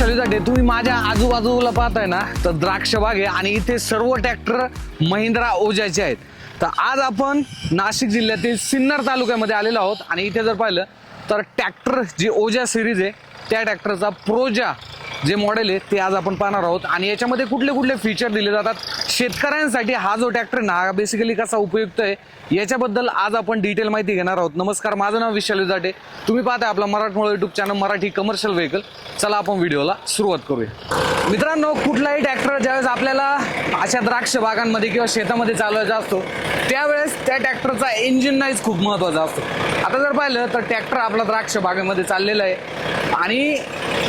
माझं जाटे तुम्ही माझ्या आजूबाजूला पाहताय ना तर द्राक्ष बाग आहे आणि इथे सर्व ट्रॅक्टर महिंद्रा ओजायचे आहेत. तर आज आपण नाशिक जिल्ह्यातील सिन्नर तालुक्यामध्ये आलेलो आहोत आणि इथे जर पाहिलं तर ट्रॅक्टर जी ओजा सिरीज आहे त्या ट्रॅक्टरचा प्रोजा जे मॉडेल आहे ते आज आपण पाहणार आहोत. आणि याच्यामध्ये कुठले कुठले फीचर दिले जातात शेतकऱ्यांसाठी हा जो ट्रॅक्टर ना हा बेसिकली कसा उपयुक्त आहे याच्याबद्दल आज आपण डिटेल माहिती घेणार आहोत. नमस्कार माझं नाव विशाल विजाटे तुम्ही पाहताय आपला मराठमोळा YouTube channel Marathi commercial vehicle चला आपण व्हिडिओला सुरुवात करूया. मित्रांनो कुठलाही ट्रॅक्टर ज्यावेळेस आपल्याला अशा द्राक्ष बागांमध्ये किंवा शेतामध्ये चालवायचा असतो त्यावेळेस त्या ट्रॅक्टरचा इंजिन नाईज खूप महत्त्वाचा असतो. आता जर पाहिलं तर ट्रॅक्टर आपला द्राक्ष बागेमध्ये चाललेला आहे. आणि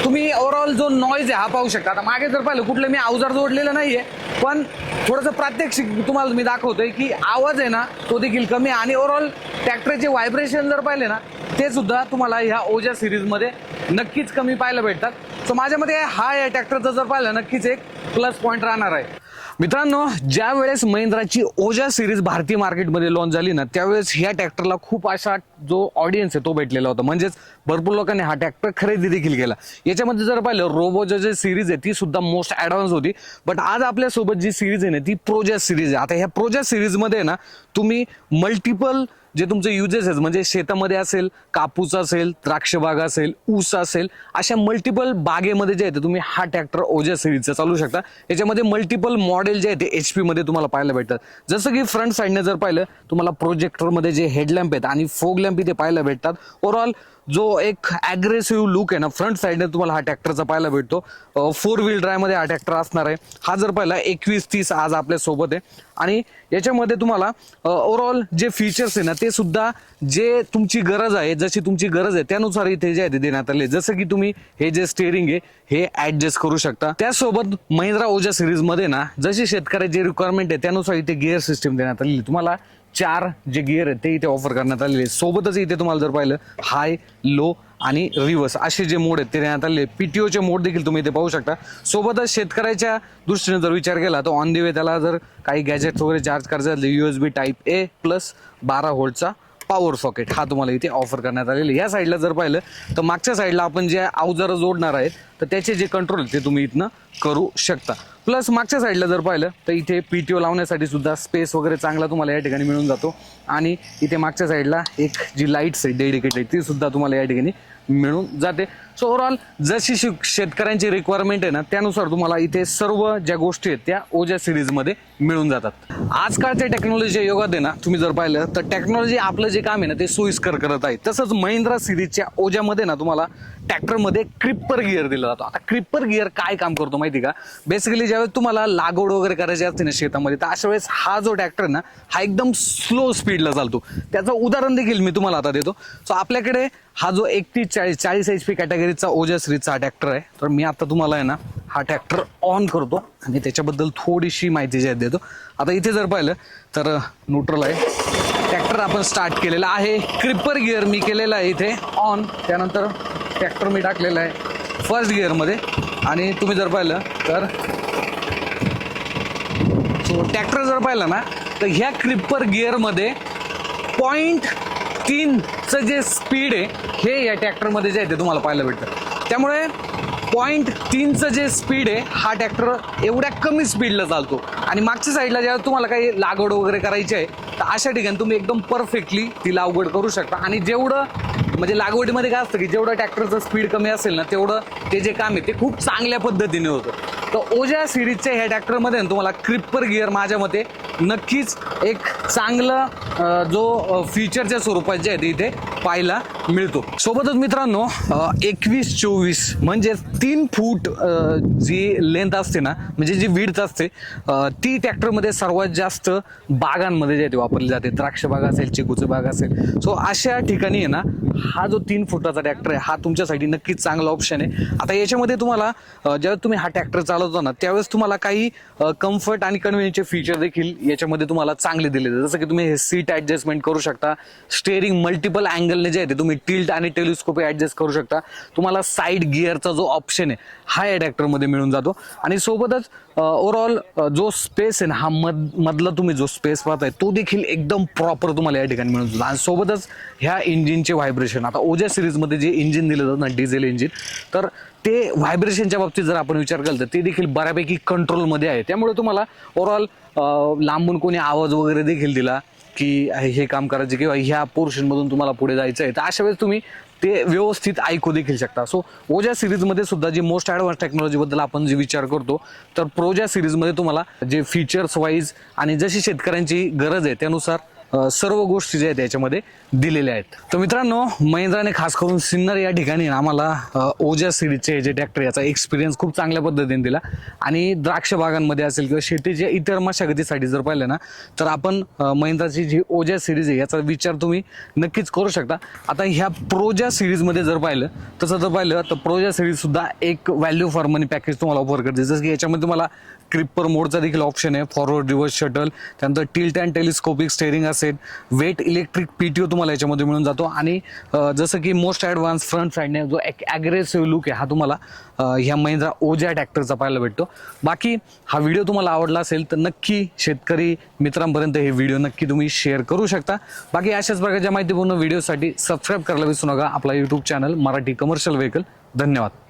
तुम्ही ओव्हरऑल जो नॉईज आहे हा पाहू शकता. आता मागे जर पाहिलं कुठलं मी अवजार जोडलेलं नाही आहे पण थोडंसं प्रात्यक्षिक तुम्हाला मी दाखवतोय की आवाज आहे ना तो देखील कमी आहे. आणि ओव्हरऑल ट्रॅक्टरचे व्हायब्रेशन जर पाहिले ना ते सुद्धा तुम्हाला ह्या ओजा सिरीजमध्ये नक्कीच कमी पाहायला भेटतात. सो माझ्या मते हा या ट्रॅक्टरचा जर पाहिलं नक्कीच एक प्लस पॉईंट राहणार आहे. मित्रांनो ज्या वेळेस महिंद्राची ओजा सिरीज भारतीय मार्केटमध्ये लॉन्च झाली ना त्यावेळेस ह्या ट्रॅक्टरला खूप असा जो ऑडियन्स आहे तो भेटलेला होता. म्हणजेच भरपूर लोकांनी हा ट्रॅक्टर खरेदी देखील केला. याच्यामध्ये जर पाहिलं रोबोजा जे सिरीज आहे ती सुद्धा मोस्ट ॲडव्हान्स होती. बट आज आपल्यासोबत जी सिरीज आहे ना ती प्रोजा सिरीज आहे. आता ह्या प्रोजा सिरीजमध्ये ना तुम्ही मल्टिपल जे तुमचे युजेस आहेत म्हणजे शेतामध्ये असेल कापूस असेल द्राक्षबाग असेल ऊस असेल अशा मल्टिपल बागेमध्ये जे आहे ते तुम्ही हा ट्रॅक्टर ओजा सिरीजचा चालू शकता. याच्यामध्ये मल्टिपल मॉडेल जे आहे ते एच पीमध्ये तुम्हाला पाहायला भेटतात. जसं की फ्रंट साईडने जर पाहिलं तुम्हाला प्रोजेक्टरमध्ये जे हेडलॅम्प आहेत आणि फोग लॅम्प इथे पाहायला भेटतात. ओव्हरऑल जो एक ॲग्रेसिव्ह लुक आहे ना फ्रंट साईडने तुम्हाला हा ट्रॅक्टरचा पाहायला भेटतो. फोर व्हील ड्रायमध्ये हा ट्रॅक्टर असणार आहे. हा जर पाहिला एकवीस तीस आज आपल्यासोबत आहे. आणि याच्यामध्ये तुम्हाला ओव्हरऑल जे फीचर्स आहे ना ते सुद्धा जे तुमची गरज आहे जशी तुमची गरज आहे त्यानुसार इथे जे आहे ते देण्यात आले. जसं की तुम्ही हे जे स्टेअरिंग आहे हे ॲडजस्ट करू शकता. त्यासोबत महिंद्रा ओजा सिरीजमध्ये ना जशी शेतकऱ्याची रिक्वायरमेंट आहे त्यानुसार इथे गिअर सिस्टीम देण्यात आलेली तुम्हाला चार जे गिअर आहेत ते इथे ऑफर करण्यात आलेले आहेत. सोबतच इथे तुम्हाला जर पाहिलं हाय लो आणि रिव्हर्स असे जे मोड आहेत ते देण्यात आले पीटीओचे मोड देखील तुम्ही इथे पाहू शकता सोबतच शेतकऱ्याच्या दृष्टीने जर विचार केला तर ऑन दी वे त्याला जर काही गॅजेट्स वगैरे चार्ज करायचे असले U S B type A plus बारा व्होल्टचा पॉवर सॉकेट हा तुम्हाला इथे ऑफर करण्यात आलेला आहे. या साईडला जर पाहिलं तर मागच्या साईडला आपण जे अवजारं जोडणार आहेत तर त्याचे जे कंट्रोल ते तुम्ही इथनं करू शकता प्लस मागच्या साईडला जर पाहिलं तर इथे पीटीओ लावण्यासाठी सुद्धा स्पेस वगैरे चांगला तुम्हाला या ठिकाणी मिळून जातो आणि इथे मागच्या साईडला एक जी लाईट्स आहे डेडिकेटेड ती सुद्धा तुम्हाला या ठिकाणी मिळून जाते. सो ओव्हरऑल जशी शिक शेतकऱ्यांची रिक्वायरमेंट आहे ना त्यानुसार तुम्हाला इथे सर्व ज्या गोष्टी आहेत त्या ओजा सिरीजमध्ये मिळून जातात. आजकालच्या टेक्नॉलॉजीच्या योगात आहे ना तुम्ही जर पाहिलं तर टेक्नॉलॉजी आपलं जे काम आहे ना ते सोयीस्कर करत आहे. तसंच महिंद्रा सिरीजच्या ओजामध्ये ना तुम्हाला ट्रॅक्टरमध्ये क्रिप्पर गिअर दिला जातो. आता क्रिप्पर गिअर काय काम करतो माहिती का? बेसिकली ज्यावेळेस तुम्हाला लागवड वगैरे करायची असते ना शेतामध्ये तर अशा वेळेस हा जो ट्रॅक्टर ना हा एकदम स्लो स्पीडला चालतो. त्याचं उदाहरण देखील मी तुम्हाला आता देतो. सो आपल्याकडे हा जो एकतीस चाळीस चाळीस एच पी कॅटेगरीचा ओजा ट्रॅक्टर आहे. तर मी आता तुम्हाला आहे ना हा ट्रॅक्टर ऑन करतो आणि त्याच्याबद्दल थोडीशी माहिती जी देतो. आता इथे जर पाहिलं तर न्यूट्रल आहे. ट्रॅक्टर आपण स्टार्ट केलेला आहे. क्रिपर गिअर मी केलेला आहे इथे ऑन त्यानंतर ट्रॅक्टर मी टाकलेला आहे फर्स्ट गिअरमध्ये आणि तुम्ही जर पाहिलं तर सो ट्रॅक्टर जर पाहिलं ना तर ह्या क्रिपर गिअरमध्ये पॉईंट तीनचं जे स्पीड आहे हे या ट्रॅक्टरमध्ये जे आहे ते तुम्हाला पाहायला भेटतं. त्यामुळे पॉईंट तीनचं जे स्पीड आहे हा ट्रॅक्टर एवढ्या कमी स्पीडला चालतो. आणि मागच्या साईडला ज्या तुम्हाला काही लागवड वगैरे करायची आहे तर अशा ठिकाणी तुम्ही एकदम परफेक्टली ती लागवड करू शकता. आणि जेवढं म्हणजे लागवडीमध्ये काय असतं की जेवढं ट्रॅक्टरचं स्पीड कमी असेल ना तेवढं ते जे काम आहे ते खूप चांगल्या पद्धतीने होतं. तर ओजा सिरीजच्या ह्या ट्रॅक्टरमध्ये ना तुम्हाला क्रिप्पर गिअर माझ्या मते नक्कीच एक चांगलं जो फीचरच्या स्वरूपात जे आहे ते इथे पाहायला मिळतो. सोबतच मित्रांनो एकवीस चोवीस म्हणजे तीन फूट जी लेंथ असते ना म्हणजे जी विड्थ असते ती ट्रॅक्टरमध्ये सर्वात जास्त बागांमध्ये जे आहे ते वापरली जाते. द्राक्ष बाग असेल चिकूचे बाग असेल. सो अशा ठिकाणी आहे ना हा जो तीन फुटाचा ट्रॅक्टर आहे हा तुमच्यासाठी नक्कीच चांगला ऑप्शन आहे. आता याच्यामध्ये तुम्हाला ज्यावेळेस तुम्ही हा ट्रॅक्टर चालवता ना त्यावेळेस तुम्हाला काही कम्फर्ट आणि कन्व्हिनियन्सचे फीचर देखील याच्यामध्ये तुम्हाला चांगले दिले जातात. जसं की तुम्ही हे सीट ऍडजस्टमेंट करू शकता. स्टेअरिंग मल्टिपल अँगलने जे आहे ते तुम्ही टिल्ट आणि टेलिस्कोप ऍडजस्ट करू शकता. तुम्हाला साईड गिअरचा जो ऑप्शन आहे हा या ट्रॅक्टरमध्ये मिळून जातो. आणि सोबतच ओव्हरऑल जो स्पेस आहे ना हा मध मधला तुम्ही जो स्पेस पाहताय तो देखील एकदम प्रॉपर तुम्हाला या ठिकाणी मिळून जातो. आणि सोबतच ह्या इंजिनचे व्हायब्रेशन आता ओजा सिरीजमध्ये जे इंजिन दिलं जातं ना डिझेल इंजिन तर ते व्हायब्रेशनच्या बाबतीत जर आपण विचार केला तर ते देखील बऱ्यापैकी कंट्रोलमध्ये आहे. त्यामुळे तुम्हाला ओव्हरऑल लांबून कोणी आवाज वगैरे देखील दिला की हे काम करायचे किंवा ह्या पोर्शनमधून तुम्हाला पुढे जायचं आहे तर अशा वेळेस तुम्ही ते व्यवस्थित ऐकू देखील शकता. सो ओजा सिरीजमध्ये सुद्धा जी मोस्ट ॲडव्हान्स टेक्नॉलॉजीबद्दल आपण जे विचार करतो तर प्रोजा सिरीजमध्ये तुम्हाला जे फीचर्स वाईज आणि जशी शेतकऱ्यांची गरज आहे त्यानुसार सर्व गोष्टी ज्या आहेत याच्यामध्ये दिलेल्या आहेत. तर मित्रांनो महिंद्राने खास करून सिन्नर या ठिकाणी आम्हाला ओजा सिरीजचे जे ट्रॅक्टर याचा एक्सपिरियन्स खूप चांगल्या पद्धतीने दिला. आणि द्राक्ष बागांमध्ये असेल किंवा शेतीच्या इतर मशागतीसाठी जर पाहिलं ना तर आपण महिंद्राची जी ओजा सिरीज आहे याचा विचार तुम्ही नक्कीच करू शकता. आता ह्या प्रोजा सिरीजमध्ये जर पाहिलं तसं जर पाहिलं तर प्रोजा सिरीजसुद्धा एक व्हॅल्यू फॉर मनी पॅकेज तुम्हाला ऑफर करते. जसं की याच्यामध्ये तुम्हाला क्रिप्पर मोडचा देखील ऑप्शन आहे फॉरवर्ड रिव्हर्स शटल त्यानंतर टिल्ट अँड टेलिस्कोपिक स्टेरिंग असेल wet electric P T O तुम्हाला याच्यामध्ये मिळून जातो. आणि जसं की मोस्ट ॲडव्हान्स फ्रंट साईडने जो एक ॲग्रेसिव्ह लुक आहे हा तुम्हाला ह्या महिंद्रा ओजा ट्रॅक्टरचा पाहायला भेटतो. बाकी हा व्हिडिओ तुम्हाला आवडला असेल तर नक्की शेतकरी मित्रांपर्यंत हे व्हिडिओ नक्की तुम्ही शेअर करू शकता. बाकी अशाच प्रकारच्या माहितीपूर्ण व्हिडिओसाठी सबस्क्राईब करायला विसरू नका. आपला YouTube channel Marathi commercial vehicle धन्यवाद.